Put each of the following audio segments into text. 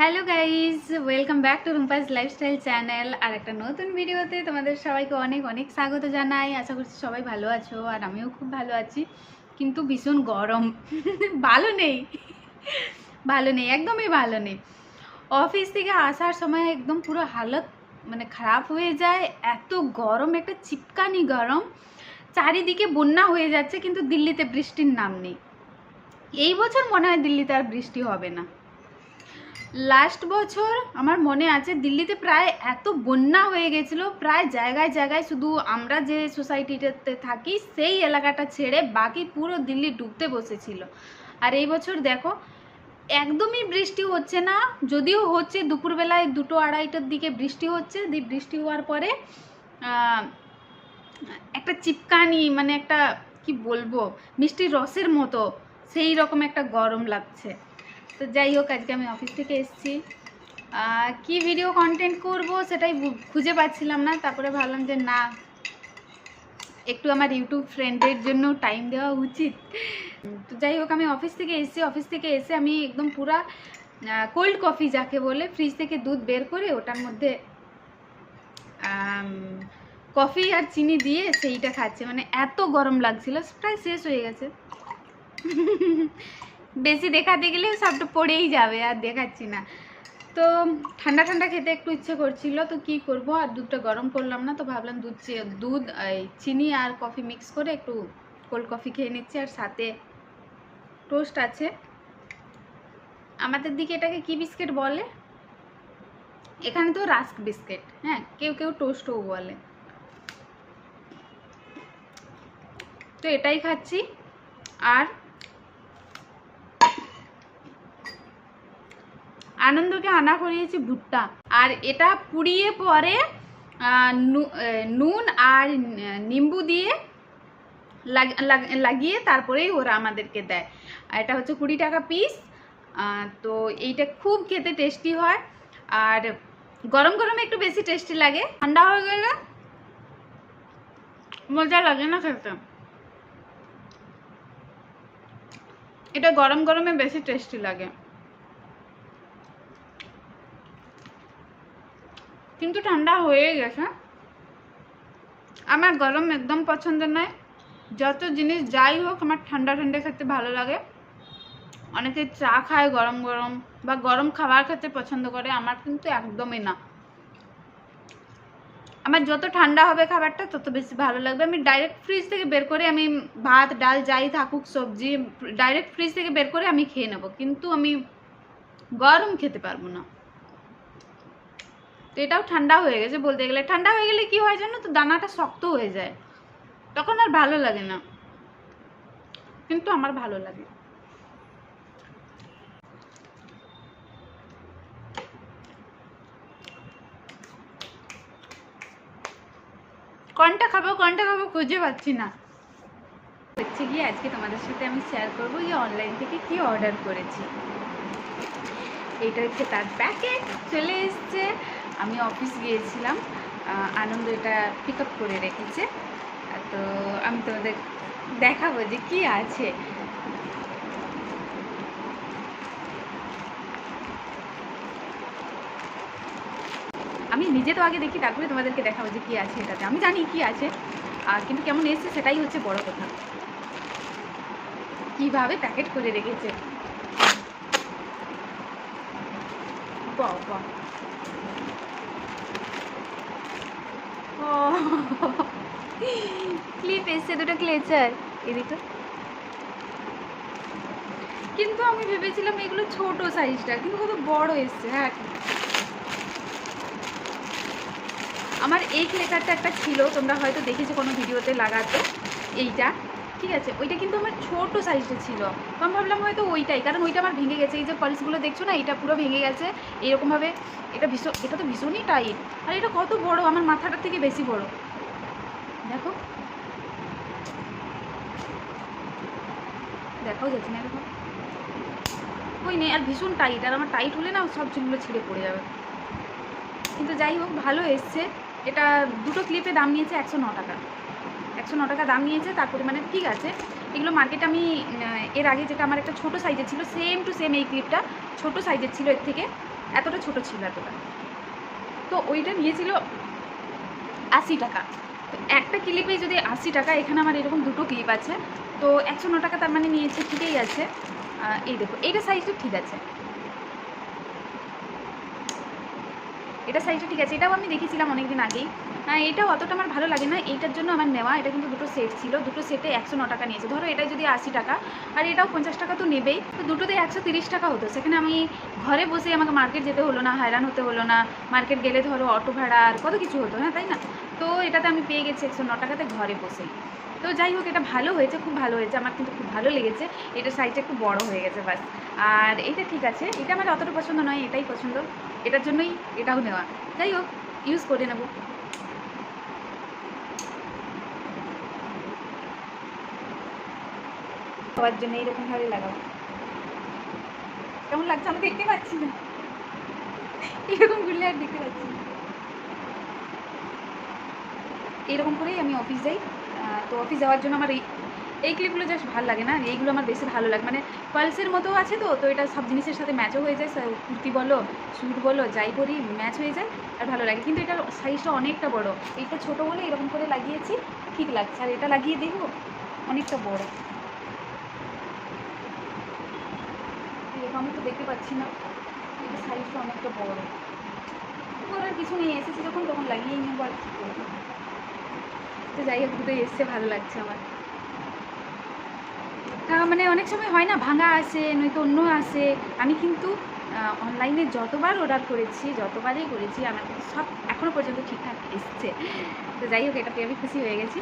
Hello guys welcome back to Rumpa's lifestyle channel আর একটা নতুন ভিডিওতে তোমাদের সবাইকে অনেক অনেক স্বাগত জানাই। আশা করছি সবাই ভালো আছো, আর আমিও খুব ভালো আছি। কিন্তু ভীষণ গরম। ভালো নেই। ভালো নেই, একদমই ভালো নেই। অফিস থেকে আসার সময় একদম পুরো হালত মানে খারাপ হয়ে যায়। এত গরম, একটা চিপকানি গরম। চারিদিকে বন্যা হয়ে যাচ্ছে, কিন্তু দিল্লিতে বৃষ্টির নাম নেই। এই বছর মনে হয় দিল্লিতে আর বৃষ্টি হবে না। লাস্ট বছর আমার মনে আছে দিল্লিতে প্রায় এত বন্যা হয়ে গেছিল, প্রায় জায়গায় জায়গায় শুধু আমরা যে সোসাইটিটাতে থাকি সেই এলাকাটা ছেড়ে বাকি পুরো দিল্লি ডুবতে বসেছিল। আর এই বছর দেখো, একদমই বৃষ্টি হচ্ছে না, যদিও হচ্ছে দুপুরবেলায় দুটো আড়াইটার দিকে বৃষ্টি হচ্ছে দিয়ে বৃষ্টি হওয়ার পরে একটা চিপকানি মানে একটা কি বলব, মিষ্টি রসের মতো, সেই রকম একটা গরম লাগছে। তো যাই হোক, আজকে আমি অফিস থেকে এসেছি। কি ভিডিও কন্টেন্ট করব সেটাই খুঁজে পাচ্ছিলাম না। তারপরে ভাবলাম যে না, একটু আমার ইউটিউব ফ্রেন্ডের জন্য টাইম দেওয়া উচিত। তো যাই হোক, আমি অফিস থেকে এসেছি। অফিস থেকে এসে আমি একদম পুরা কোল্ড কফি যাকে বলে ফ্রিজ থেকে দুধ বের করে ওটার মধ্যে কফি আর চিনি দিয়ে সেইটা খাচ্ছে। মানে এত গরম লাগছিল, প্রায় শেষ হয়ে গেছে। বেশি দেখাতে গেলে সবটা পড়েই যাবে, আর দেখাচ্ছি না। তো ঠান্ডা ঠান্ডা খেতে একটু ইচ্ছে করছিল, তো কি করব? আর দুধটা গরম করলাম না, তো ভাবলাম দুধ দুধ চিনি আর কফি মিক্স করে একটু কোল্ড কফি খেয়ে নিচ্ছি, আর সাথে টোস্ট আছে। আমাদের দিকে এটাকে কি বিস্কিট বলে? এখানে তো রাস্ক বিস্কিট হ্যাঁ কেউ কেউ টোস্টও বলে। তো এটাই খাচ্ছি, আর আনন্দকে আনা করিয়েছি ভুট্টা। আর এটা পুড়িয়ে পরে নুন আর নিম্বু দিয়ে লাগ- লাগ- লাগিয়ে তারপরেই ওরা আমাদেরকে দেয়। এটা হচ্ছে কুড়ি টাকা পিস তো এইটা খুব খেতে টেস্টি হয়। আর গরম গরমে একটু বেশি টেস্টি লাগে। ঠান্ডা হয়ে গেলে মজা লাগে না খেতে। এটা গরম গরমে বেশি টেস্টি লাগে। কিন্তু ঠান্ডা হয়ে গেছে। আমার গরম একদম পছন্দ নয়। যত জিনিস যাই হোক, আমার ঠান্ডা ঠান্ডা খেতে ভালো লাগে। অনেকে চা খায় গরম গরম বা গরম খাবার খেতে পছন্দ করে, আমার কিন্তু একদমই না। আমার যত ঠান্ডা হবে খাবারটা, তত বেশি ভালো লাগবে। আমি ডাইরেক্ট ফ্রিজ থেকে বের করে আমি ভাত, ডাল যাই থাকুক, সবজি ডাইরেক্ট ফ্রিজ থেকে বের করে আমি খেয়ে নেব। কিন্তু আমি গরম খেতে পারব না। তো এটাও ঠান্ডা হয়ে গেছে বলতে গেলে। ঠান্ডা হয়ে গেলে কি হয় জানো তো? দানাটা শক্ত হয়ে যায়। তখন আর ভালো লাগে না। কিন্তু আমার ভালো লাগে। কোনটা খাব কোনটা খাব খুঁজে পাচ্ছি না। হচ্ছে গিয়ে আজকে তোমাদের সাথে আমি শেয়ার করব যে অনলাইন থেকে কি অর্ডার করেছি। এইটা হচ্ছে তার প্যাকেট চলে এসছে। আমি অফিস গিয়েছিলাম আনন্দ এটা পিক আপ করে রেখেছে। তো আমি তোমাদের দেখাবো যে কি আছে। আমি নিজে তো আগে দেখি, তারপরে তোমাদেরকে দেখাবো যে কি আছে এটাতে। আমি জানি কি আছে আর কিন্তু কেমন এসছে সেটাই হচ্ছে বড় কথা। কীভাবে প্যাকেট করে রেখেছে। বাহ বাহ। ক্লিপ এসছে, দুটো ক্লেচার এদিকে কিন্তু আমি ভেবেছিলাম এগুলো ছোট সাইজটা কিন্তু কত বড় এসছে হ্যাঁ। আমার এই ক্লেচারটা একটা ছিল, তোমরা হয়তো দেখেছ কোনো ভিডিওতে লাগাতে, এইটা। ঠিক আছে, ওইটা কিন্তু আমার ছোট সাইজটা ছিল। আমি ভাবলাম হয়তো ওইটাই, কারণ ওইটা আমার ভেঙে গেছে। এই যে পলিশগুলো দেখছ না, এটা পুরো ভেঙে গেছে। এরকমভাবে এটা ভীষণ, এটা তো ভীষণই টাইট আর এটা কত বড়, আমার মাথাটার থেকে বেশি বড়। দেখো। দেখাও যাচ্ছে না এরকম ওই নেই আর ভীষণ টাইট আর আমার টাইট হলে না সব চুলগুলো ছিঁড়ে পড়ে যাবে। কিন্তু যাই হোক, ভালো এসছে। এটা দুটো ক্লিপে দাম নিয়েছে একশো ন টাকা। একশো ন টাকা দাম নিয়েছে তারপরে মানে ঠিক আছে। এগুলো মার্কেটে আমি এর আগে যেটা আমার একটা ছোট সাইজের ছিল সেম টু সেম এই ক্লিপটা ছোট সাইজের ছিল এর থেকে, এতটা ছোট ছিল এতটা। তো ওইটা নিয়েছিল আশি টাকা। তো একটা ক্লিপে যদি আশি টাকা, এখানে আমার এরকম দুটো ক্লিপ আছে। তো একশো ন টাকা তার মানে নিয়েছে, ঠিকই আছে। এই দেখো, এইটা সাইজটা ঠিক আছে। এটা সাইজটা ঠিক আছে, এটাও আমি দেখেছিলাম অনেকদিন আগেই। হ্যাঁ এটাও অতটা আমার ভালো লাগে না, এইটার জন্য আমার নেওয়া, এটা কিন্তু দুটো সেট ছিল, দুটো সেটে একশো ন টাকা নিয়েছে। ধরো এটা যদি আশি টাকা, আর এটাও পঞ্চাশ টাকা তো নেবেই। তো দুটোতে একশো তিরিশ টাকা হতো, সেখানে আমি ঘরে বসে আমাকে মার্কেট যেতে হলো না, হয়রান হতে হলো না মার্কেট গেলে ধরো অটো ভাড়া আর কত কিছু হতো হ্যাঁ তাই না? তো এটাতে আমি পেয়ে গেছি একশো ন টাকাতে ঘরে বসেই। তো যাই হোক, এটা ভালো হয়েছে, খুব ভালো হয়েছে। আমার কিন্তু খুব ভালো লেগেছে। এটা সাইজটা একটু বড় হয়ে গেছে, বাস। আর এটা ঠিক আছে, এটা আমার অতটা পছন্দ নয়, এটাই পছন্দ। এটার জন্যই এটাও নেওয়া। যাই হোক ইউজ করে নেব। সবার জন্য এইরকম ভাবে লাগাবো। কেমন লাগছে? আমি দেখতে পাচ্ছি না। এরকম ঘুরলে আর দেখতে পাচ্ছি না। এরকম করেই আমি অফিস যাই। তো অফিস যাওয়ার জন্য আমার এই এই ক্লিপগুলো জাস্ট ভালো লাগে না। এইগুলো আমার বেশি ভালো লাগে। মানে পালসের মতো আছে তো তো এটা সব জিনিসের সাথে ম্যাচও হয়ে যায়। কুর্তি বলো স্যুট বলো, যাই পরি ম্যাচ হয়ে যায় আর ভালো লাগে। কিন্তু এটার সাইজটা অনেকটা বড়। এইটা ছোট বলে এরকম করে লাগিয়েছি, ঠিক লাগছে। আর এটা লাগিয়ে দেখব অনেকটা বড়। আমি তো দেখতে পাচ্ছি না। এটা সাইজটা অনেকটা বড়। করার কিছু নেই। এসেছি যখন, তখন লাগিয়েই নেব আর কি করব। তো যাই হোক, দুটোই এসছে, ভালো লাগছে আমার। মানে অনেক সময় হয় না, ভাঙা আসে, নয়তো অন্য আসে। আমি কিন্তু অনলাইনে যতবার অর্ডার করেছি, যতবারই করেছি, আমার কিন্তু সব এখনও পর্যন্ত ঠিকঠাক এসছে। তো যাই হোক এটা পেয়ে আমি খুশি হয়ে গেছি।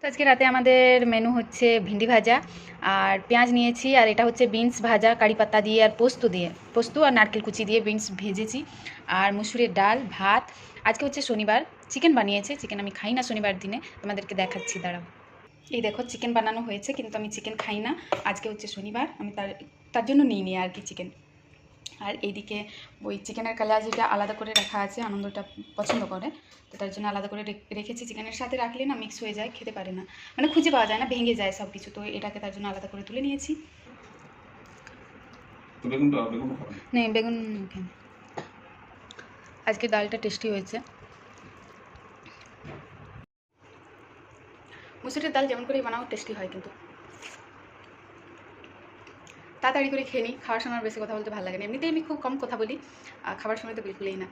তো আজকে রাতে আমাদের মেনু হচ্ছে ভিন্ডি ভাজা, আর পেঁয়াজ নিয়েছি, আর এটা হচ্ছে বিনস ভাজা, কারি পাতা দিয়ে, আর পোস্ত দিয়ে। পোস্ত আর নারকেল কুচি দিয়ে বিনস ভেজেছি। আর মুসুরের ডাল, ভাত আজকে হচ্ছে শনিবার চিকেন বানিয়েছে চিকেন আমি খাই না শনিবার দিনে তোমাদেরকে দেখাচ্ছি দাঁড়াও। এই দেখো চিকেন বানানো হয়েছে কিন্তু আমি চিকেন খাই না আজকে হচ্ছে শনিবার আমি তার তার জন্য নিই নি আর কি চিকেন আর এইদিকে ওই চিকেনের কালার যেটা আলাদা করে রাখা আছে আনন্দটা পছন্দ করে তো তার জন্য আলাদা করে রেখ- রেখেছি চিকেনের সাথে রাখলে না মিক্স হয়ে যায় খেতে পারে না। মানে খুঁজে পাওয়া যায় না ভেঙে যায় সব কিছু তো এটাকে তার জন্য আলাদা করে তুলে নিয়েছি। বেগুন নেই। আজকে ডালটা টেস্টি হয়েছে। মুসুরির ডাল যেমন করে বানাও টেস্টি হয় কিন্তু। তাড়াতাড়ি করে খেয়ে নিই, খাওয়ার সময় বেশি কথা বলতে ভালো লাগে না। এমনিতেই আমি খুব কম কথা বলি খাবার সময় তো বিলকুলই না।